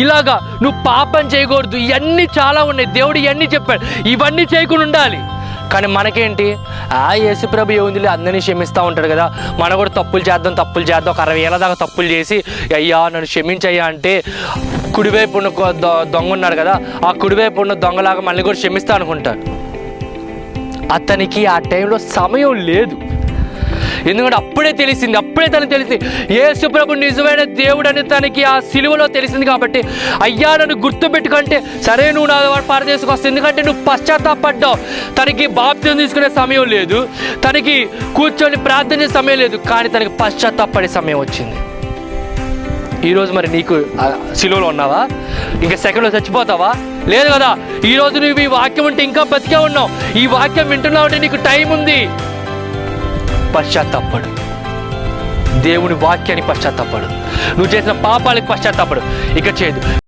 ఇలాగా నువ్వు పాపం చేయకూడదు. ఇవన్నీ చాలా ఉన్నాయి. దేవుడు ఇవన్నీ చెప్పాడు. ఇవన్నీ చేయకుండా ఉండాలి. కానీ మనకేంటి? ఆ యేసుప్రభు ఏముందిలే అందరినీ క్షమిస్తూ ఉంటాడు కదా. మనం కూడా తప్పులు చేద్దాం తప్పులు చేద్దాం. ఒక అరవై ఏళ్ళ దాకా తప్పులు చేసి అయ్యా నన్ను క్షమించయ్యా అంటే కుడివైపు ఉన్న దొంగ ఉన్నాడు కదా. ఆ కుడివైపు ఉన్న దొంగలాగా మళ్ళీ కూడా క్షమిస్తా అనుకుంటాడు అతనికి ఆ టైంలో సమయం లేదు. ఎందుకంటే అప్పుడే తెలిసింది అప్పుడే తను తెలిసింది. యేసు ప్రభు నిజమైన దేవుడు అని తనకి ఆ సిలువలో తెలిసింది కాబట్టి అయ్యా నన్ను గుర్తు పెట్టుకుంటే సరే నువ్వు నా పారదేశకు వస్తుంది ఎందుకంటే నువ్వు పశ్చాత్తాపడ్డావు. తనకి బాప్త్యం తీసుకునే సమయం లేదు. తనకి కూర్చొని ప్రార్థన సమయం లేదు. కానీ తనకి పశ్చాత్తాపడే సమయం వచ్చింది. ఈరోజు మరి నీకు సిలువలో ఉన్నావా? ఇంకా సెకండ్లో చచ్చిపోతావా? లేదు కదా. ఈరోజు నువ్వు ఈ వాక్యం ఉంటే ఇంకా బతికే ఉన్నావు. ఈ వాక్యం వింటున్నావు అంటే నీకు టైం ఉంది. పశ్చాత్తాపడు దేవుని వాక్యాన్ని పశ్చాత్తాపడు నువ్వు చేసిన పాపాలకు పశ్చాత్తాపడు ఇక చేయదు